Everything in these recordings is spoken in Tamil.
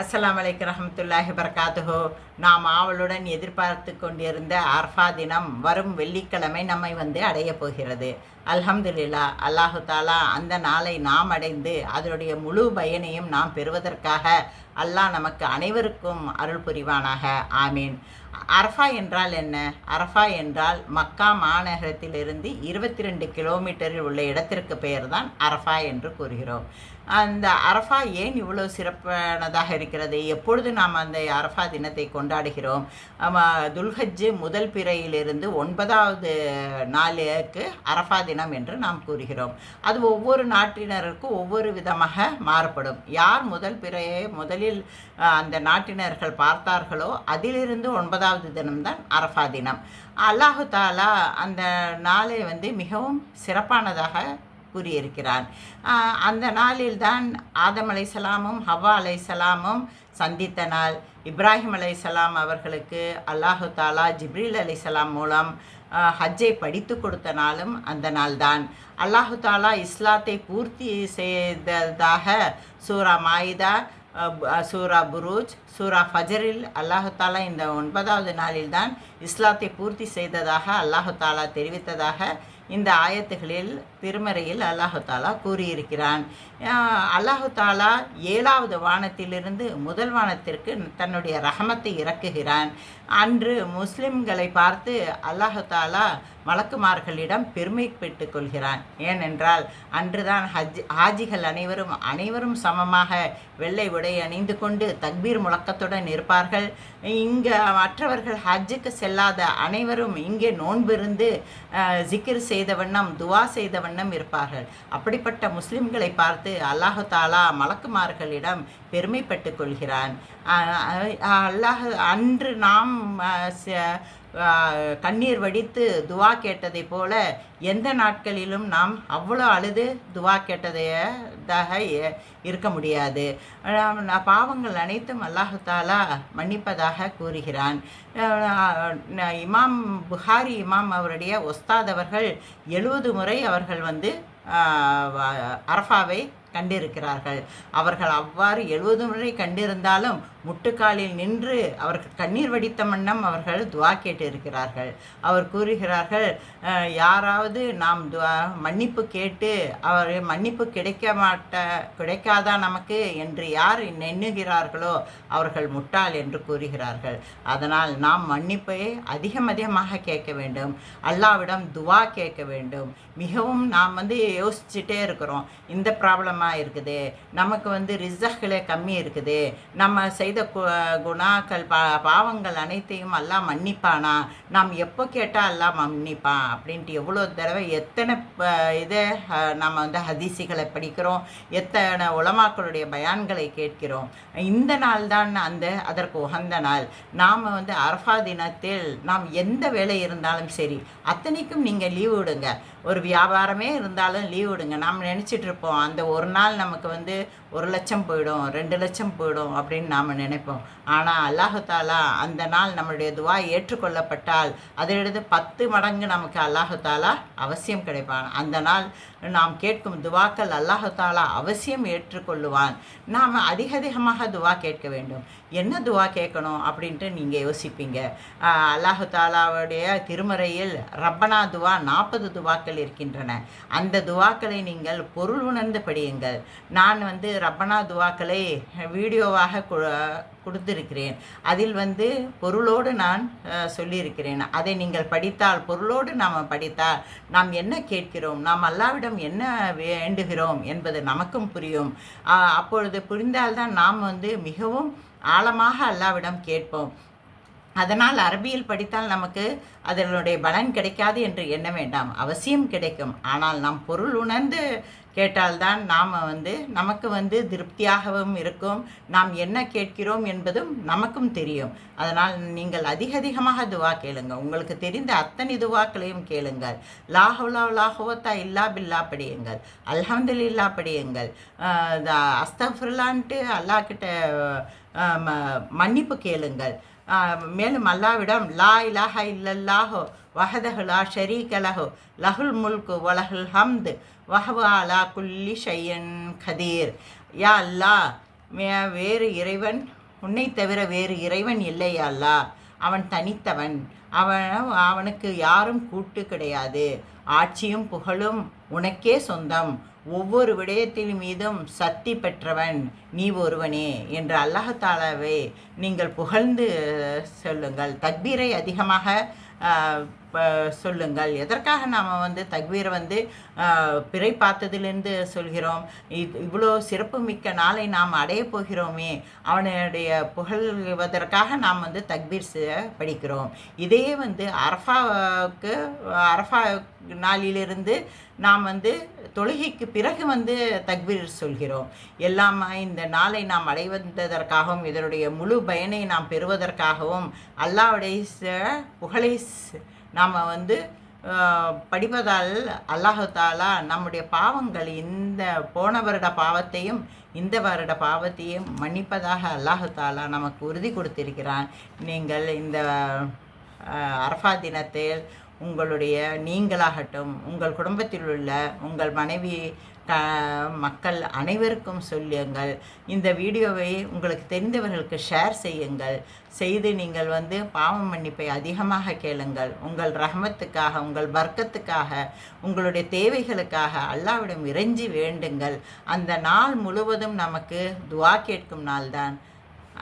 அஸ்லாம் வலைக்கு ரஹமத்துல்லாஹி பரகாத்துஹோ நாம் ஆவலுடன் எதிர்பார்த்து கொண்டிருந்த அர்ஃபா தினம் வரும் வெள்ளிக்கிழமை நம்மை வந்து அடைய போகிறது. அல்ஹம்துலில்லா அல்லாஹு தாலா அந்த நாளை நாம் அடைந்து அதனுடைய முழு பயனையும் நாம் பெறுவதற்காக அல்லாஹ் நமக்கு அனைவருக்கும் அருள் புரிவானாக. ஆமீன். அரஃபா என்றால் என்ன? அரஃபா என்றால் மக்கா மாநகரத்திலிருந்து இருபத்தி ரெண்டு கிலோமீட்டரில் உள்ள இடத்திற்கு பெயர் தான் அரஃபா என்று கூறுகிறோம். அந்த அரஃபா ஏன் இவ்வளோ சிறப்பானதாக இருக்கிறது? எப்பொழுது நாம் அந்த அரஃபா தினத்தை கொண்டாடுகிறோம்? துல்ஹஜ்ஜு முதல் பிறையிலிருந்து ஒன்பதாவது நாளுக்கு அரஃபா தினம் என்று நாம் கூறுகிறோம். அது ஒவ்வொரு நாட்டினருக்கும் ஒவ்வொரு விதமாக மாறுபடும். யார் முதல் பிறையை முதலில் அந்த நாட்டினர்கள் பார்த்தார்களோ அதிலிருந்து ஒன்பதாவது தினம்தான் அரஃபா தினம். அல்லாஹு தாலா அந்த நாளை வந்து மிகவும் சிறப்பானதாக கூறியிருக்கிறான் அந்த நாளில்தான் ஆதம் அலைசலாமும் ஹவ்வா அலைசலாமும் சந்தித்த நாள். இப்ராஹிம் அலைசலாம் அவர்களுக்கு அல்லாஹு தாலா ஜிப்ரீல் அலைசலாம் மூலம் ஹஜ்ஜை படித்து கொடுத்த நாளும் அந்த நாள்தான். அல்லாஹு தாலா இஸ்லாத்தை பூர்த்தி செய்ததாக சூரா மாயிதா சூரா புரூஜ் சூரா ஃபஜரில் அல்லாஹு தாலா இந்த ஒன்பதாவது நாளில்தான் இஸ்லாத்தை பூர்த்தி செய்ததாக அல்லாஹு தாலா தெரிவித்ததாக இந்த ஆயத்துகளில் திருமறையில் அல்லாஹு தாலா கூறியிருக்கிறான். அல்லாஹு தாலா ஏழாவது வானத்திலிருந்து முதல் வானத்திற்கு தன்னுடைய ரஹமத்தை இறக்குகிறான். அன்று முஸ்லிம்களை பார்த்து அல்லாஹு தாலா மலக்குமார்களிடம் பெருமை பெற்றுக் கொள்கிறான். ஏனென்றால் அன்றுதான் ஹஜ் ஹாஜிகள் அனைவரும் அனைவரும் சமமாக வெள்ளை உடை அணிந்து கொண்டு தக்பீர் முழக்கத்துடன் இருப்பார்கள். இங்கே மற்றவர்கள் ஹஜ்ஜுக்கு செல்லாத அனைவரும் இங்கே நோன்பிருந்து ஜிக்கிர் செய்த வண்ணம் துவா செய்த வண்ணம் இருப்பார்கள். அப்படிப்பட்ட முஸ்லிம்களை பார்த்து அல்லாஹு தாலா மலக்குமார்களிடம் பெருமைப்பட்டு கொள்கிறான். அல்லாஹ் அன்று நாம் ச- கண்ணீர் வடித்து துவா கேட்டதை போல எந்த நாட்களிலும் நாம் அவ்வளோ அழுது துவா கேட்டதாக இருக்க முடியாது. பாவங்கள் அனைத்தும் அல்லாஹாலா மன்னிப்பதாக கூறுகிறான். இமாம் புகாரி இமாம் அவருடைய ஒஸ்தாத் அவர்கள் எழுபது முறை அவர்கள் வந்து அரஃபாவை கண்டிருக்கிறார்கள். அவர்கள் அவ்வாறு எழுபது முறை கண்டிருந்தாலும் முட்டுக்காலில் நின்று அவர்கள் கண்ணீர் வடித்த வண்ணம் அவர்கள் துவா கேட்டிருக்கிறார்கள். அவர் கூறுகிறார்கள் யாராவது நாம் துவா மன்னிப்பு கேட்டு அவர் மன்னிப்பு கிடைக்க மாட்ட கிடைக்காதா நமக்கு? என்று யார் எண்ணுகிறார்களோ அவர்கள் முட்டாள் என்று கூறுகிறார்கள். அதனால் நாம் மன்னிப்பை அதிகம் அதிகமாக கேட்க வேண்டும். அல்லாவிடம் துவா கேட்க வேண்டும். மிகவும் நாம் வந்து யோசிச்சுட்டே இருக்கிறோம். இந்த ப்ராப்ளம் அதிகமாக இருக்குது. நமக்கு வந்து ரிசக்களே கம்மி இருக்குது. நம்ம செய்த கு குணாக்கள் பா பாவங்கள் அனைத்தையும் எல்லாம் மன்னிப்பானா? நாம் எப்போ கேட்டால் எல்லாம் மன்னிப்பான்? அப்படின்ட்டு எவ்வளோ தடவை எத்தனை இதை நம்ம வந்து ஹதிசிகளை படிக்கிறோம். எத்தனை உலமாக்களுடைய பயான்களை கேட்கிறோம். இந்த நாள் தான் அந்த அதற்கு உகந்த நாள். நாம் வந்து அரஃபா தினத்தில் நாம் எந்த வேலை இருந்தாலும் சரி அத்தனைக்கும் நீங்கள் லீவு விடுங்க. ஒரு வியாபாரமே இருந்தாலும் லீவ் விடுங்க. நாம் நினச்சிட்டு இருப்போம். அந்த ஒரு நாள் நமக்கு வந்து ஒரு லட்சம் போயிடும் ரெண்டு லட்சம் போயிடும் அப்படின்னு நாம் நினைப்போம். ஆனால் அல்லாஹு தாலா அந்த நாள் நம்மளுடைய துவா ஏற்றுக்கொள்ளப்பட்டால் அதிலிருந்து பத்து மடங்கு நமக்கு அல்லாஹாலா அவசியம் கிடைப்பான். அந்த நாள் நாம் கேட்கும் துவாக்கள் அல்லாஹாலா அவசியம் ஏற்றுக்கொள்ளுவான். நாம் அதிக அதிகமாக துவா கேட்க வேண்டும். என்ன துவா கேட்கணும் அப்படின்ட்டு நீங்கள் யோசிப்பீங்க. அல்லாஹாலாவுடைய அல்லாஹு தாலாவுடைய திருமறையில் ரப்பனா துவா நாற்பது துவாக்கள் இருக்கின்றன. அந்த துவாக்களை நீங்கள் பொருள் உணர்ந்து படியுங்கள். நான் வந்து ரப்பனா துவாக்களை வீடியோவாக கு- கொடுத்திருக்கிறேன். அதில் வந்து பொருளோடு நான் சொல்லியிருக்கிறேன். அதை நீங்கள் படித்தால் பொருளோடு நாம் படித்தால் நாம் என்ன கேட்கிறோம்? நாம் அல்லாவிடம் என்ன வேண்டுகிறோம் என்பது நமக்கும் புரியும். அப்பொழுது புரிந்தால்தான் நாம் வந்து மிகவும் ஆழமாக அல்லாவிடம் கேட்போம். அதனால் அரபியில் படித்தால் நமக்கு அதனுடைய பலன் கிடைக்காது என்று எண்ண வேண்டாம். அவசியம் கிடைக்கும். ஆனால் நாம் பொருள் உணர்ந்து கேட்டால்தான் நாம் வந்து நமக்கு வந்து திருப்தியாகவும் இருக்கும். நாம் என்ன கேட்கிறோம் என்பதும் நமக்கும் தெரியும். அதனால் நீங்கள் அதிக அதிகமாக துவா கேளுங்க உங்களுக்கு தெரிந்த அத்தனை துவாக்களையும் கேளுங்கள். லாஹுலா லாஹுவத்தா இல்லா பில்லா படியுங்கள். அல்ஹம்துல்லா படியுங்கள். அஸ்தஃபுல்லான்ட்டு அல்லாஹ் கிட்ட ம- மன்னிப்பு கேளுங்கள். மேலும் அல்லாவிடம் லா இலாஹ இல்லல்லாஹோ வஹதஹு ஷரீகலஹோ லஹுல் முல்கு வலஹுல் ஹம்து வஹவ அலா குல்லி ஷையன் கதீர் யா அல்லா மே வேறு இறைவன் உன்னை தவிர வேறு இறைவன் இல்லை அல்லா அவன் தனித்தவன் அவன் அவனுக்கு யாரும் கூட்டு கிடையாது ஆட்சியும் புகழும் உனக்கே சொந்தம் ஒவ்வொரு விடயத்தின் மீதும் சக்தி பெற்றவன் நீ ஒருவனே என்று அல்லாஹாலாவை நீங்கள் புகழ்ந்து சொல்லுங்கள். தக்பீரை அதிகமாக சொல்லுங்கள். எதற்காக நாம் வந்து தக்வீரை வந்து பிறை பார்த்ததிலிருந்து சொல்கிறோம்? இது இவ்வளோ சிறப்புமிக்க நாளை நாம் அடைய போகிறோமே. அவனுடைய புகழ்வதற்காக நாம் வந்து தக்வீர் படிக்கிறோம். இதையே வந்து அரஃபாவுக்கு அரஃபா நாளிலிருந்து நாம் வந்து தொழுகைக்கு பிறகு வந்து தக்வீர் சொல்கிறோம். எல்லாம் இந்த நாளை நாம் அடைவதற்காகவும் இதனுடைய முழு பயனை நாம் பெறுவதற்காகவும் அல்லாவுடைய புகழை நாம் வந்து படிப்பதால் அல்லாஹு தாலா நம்முடைய பாவங்கள் இந்த போன வருட பாவத்தையும் இந்த வருட பாவத்தையும் மன்னிப்பதாக அல்லாஹு தாலா நமக்கு உறுதி கொடுத்திருக்கிறான். நீங்கள் இந்த அரஃபா தினத்தில் உங்களுடைய நீங்களாகட்டும் உங்கள் குடும்பத்தில் உள்ள உங்கள் மனைவி க மக்கள் அனைவருக்கும் சொல்லுங்கள். இந்த வீடியோவை உங்களுக்கு தெரிந்தவர்களுக்கு ஷேர் செய்யுங்கள். செய்து நீங்கள் வந்து பாவம் மன்னிப்பை அதிகமாக கேளுங்கள். உங்கள் ரஹமத்துக்காக உங்கள் வர்க்கத்துக்காக உங்களுடைய தேவைகளுக்காக அல்லாவிடம் இறைஞ்சி வேண்டுங்கள். அந்த நாள் முழுவதும் நமக்கு துவா கேட்கும் நாள்தான்.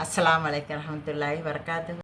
அஸ்லாம் வலைக்கம் ரஹமத்துல்லாஹி வரகாத்து